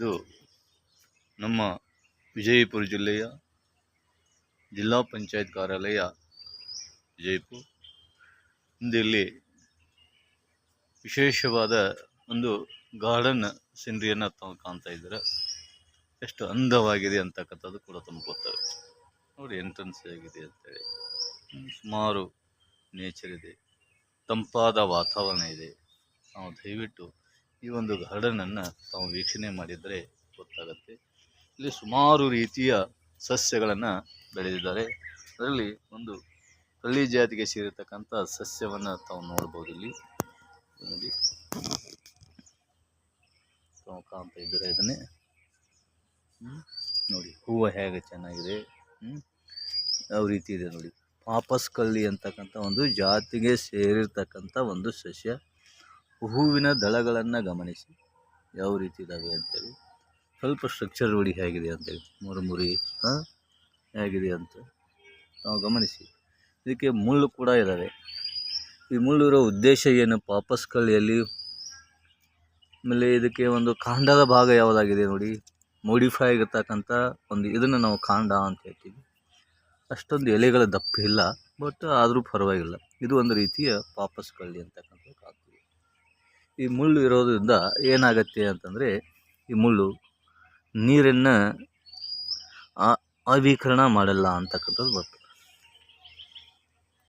ಇದು ನಮ್ಮ ವಿಜಯಪುರ ಜಿಲ್ಲೆಯ ಜಿಲ್ಲಾ ಪಂಚಾಯತ್ ಕಾರ್ಯಾಲಯ ವಿಜಯಪುರ. ಇಲ್ಲಿ ವಿಶೇಷವಾದ ಒಂದು ಗಾರ್ಡನ್ ಸೀನರಿಯನ್ನು ತಾವು ಕಾಣ್ತಾ ಇದ್ದೀರ. ಎಷ್ಟು ಅಂದವಾಗಿದೆ ಅಂತಕ್ಕಂಥದ್ದು ಕೂಡ ತಮಗೆ ಗೊತ್ತಾಗುತ್ತೆ. ನೋಡಿ, ಎಂಟ್ರೆನ್ಸ್ ಆಗಿದೆ ಅಂತೇಳಿ ಹೇಳಿ. ಸುಮಾರು ನೇಚರ್ ಇದೆ. ತಂಪಾದ ವಾತಾವರಣ ಇದೆ. ನಾವು ದಯವಿಟ್ಟು ಈ ಒಂದು ಗಾರ್ಡನನ್ನು ತಾವು ವೀಕ್ಷಣೆ ಮಾಡಿದರೆ ಗೊತ್ತಾಗುತ್ತೆ. ಇಲ್ಲಿ ಸುಮಾರು ರೀತಿಯ ಸಸ್ಯಗಳನ್ನು ಬೆಳೆದಿದ್ದಾರೆ. ಅದರಲ್ಲಿ ಒಂದು ಹಳ್ಳಿ ಜಾತಿಗೆ ಸೇರಿರ್ತಕ್ಕಂಥ ಸಸ್ಯವನ್ನು ತಾವು ನೋಡ್ಬೋದು ಇಲ್ಲಿ. ನೋಡಿ. ತಾವು ಕಾಣ್ತಾ ಇದ್ರೆ ಇದನ್ನೇ? ನೋಡಿ, ಹೂವು ಹೇಗೆ ಚೆನ್ನಾಗಿದೆ? ಯಾವ ರೀತಿ ಇದೆ ನೋಡಿ. ಪಾಪಸ್ ಕಲ್ಲಿ ಅಂತಕ್ಕಂಥ ಒಂದು ಜಾತಿಗೆ ಸೇರಿರ್ತಕ್ಕಂಥ ಒಂದು ಸಸ್ಯ. ಹೂವಿನ ದಳಗಳನ್ನು ಗಮನಿಸಿ. ಯಾವ ರೀತಿ ಇದ್ದಾವೆ ಅಂತೇಳಿ. ಸ್ವಲ್ಪ ಸ್ಟ್ರಕ್ಚರ್ ನೋಡಿ ಹೇಗಿದೆ ಅಂತೇಳಿ ಮುರುಮುರಿ ಹಾಂ, ಹೇಗಿದೆ ಅಂತ ನಾವು ಗಮನಿಸಿ. ಇದಕ್ಕೆ ಮುಳ್ಳು ಕೂಡ ಇದ್ದಾವೆ ಈ ಮುಳ್ಳು ಇರೋ ಉದ್ದೇಶ ಏನು? ಪಾಪಸ್ ಕಳ್ಳಿಯಲ್ಲಿ ಆಮೇಲೆ ಇದಕ್ಕೆ ಒಂದು ಕಾಂಡದ ಭಾಗ ಯಾವುದಾಗಿದೆ ನೋಡಿ. ಮೋಡಿಫೈ ಆಗಿರ್ತಕ್ಕಂಥ ಒಂದು ಇದನ್ನು ನಾವು ಕಾಂಡ ಅಂತ ಹೇಳ್ತೀವಿ. ಅಷ್ಟೊಂದು ಎಲೆಗಳ ದಪ್ಪ ಇಲ್ಲ ಬಟ್ ಆದರೂ ಪರವಾಗಿಲ್ಲ. ಇದು ಒಂದು ರೀತಿಯ ಪಾಪಸ್ ಕಳ್ಳಿ ಕಾಣ್ತೀವಿ ಈ ಮುಳ್ಳು ಇರೋದ್ರಿಂದ ಏನಾಗತ್ತೆ ಅಂತಂದರೆ ಈ ಮುಳ್ಳು ನೀರನ್ನು ಆವೀಕರಣ ಮಾಡಲ್ಲ ಅಂತಕ್ಕಂಥದ್ದು ಬರ್ತದೆ